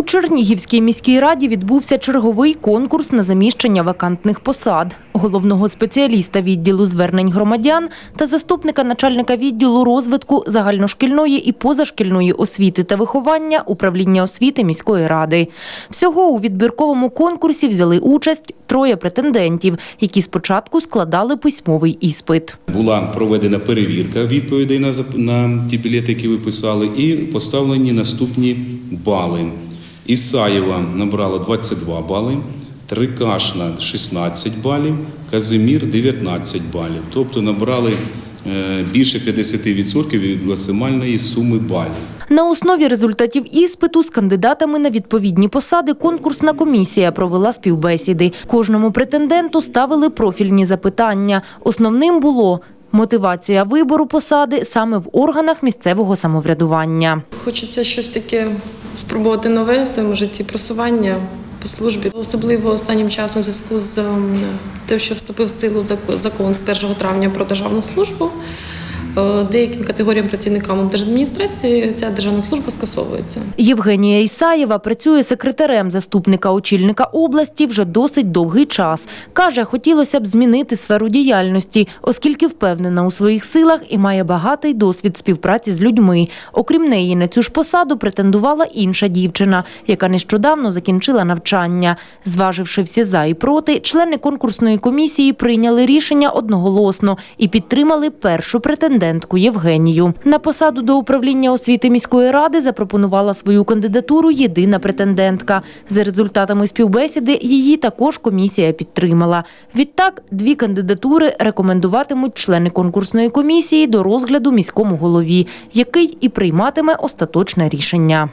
У Чернігівській міській раді відбувся черговий конкурс на заміщення вакантних посад. Головного спеціаліста відділу звернень громадян та заступника начальника відділу розвитку загальношкільної і позашкільної освіти та виховання управління освіти міської ради. Всього у відбірковому конкурсі взяли участь троє претендентів, які спочатку складали письмовий іспит. Була проведена перевірка відповідей на, на ті білети, які ви писали, і поставлені наступні бали. Ісаєва набрала 22 бали, Трикашна 16 балів, Казимір 19 балів. Тобто набрали е, більше 50% від максимальної суми балів. На основі результатів іспиту з кандидатами на відповідні посади конкурсна комісія провела співбесіди. Кожному претенденту ставили профільні запитання. Основним було мотивація вибору посади саме в органах місцевого самоврядування. Хочеться щось таке спробувати нове в своєму житті, просування по службі. Особливо останнім часом в зв'язку з ем, тим, що вступив в силу зако- закон з 1 травня про державну службу. Е, Деяким категоріям працівникам держадміністрації ця державна служба скасовується. Євгенія Ісаєва працює секретарем заступника очільника області вже досить довгий час. Каже, хотілося б змінити сферу діяльності, оскільки впевнена у своїх силах і має багатий досвід співпраці з людьми. Окрім неї, на цю ж посаду претендувала інша дівчина, яка нещодавно закінчила навчання. Зваживши всі за і проти, члени конкурсної комісії прийняли рішення одноголосно і підтримали першу претендентку Євгенію. На посаду до управління освіти міської ради запропонувала свою кандидатуру єдина претендентка. За результатами співбесіди її також комісія підтримала. Відтак, дві кандидатури рекомендуватимуть члени конкурсної комісії до розгляду міському голові, який і прийматиме остаточне рішення.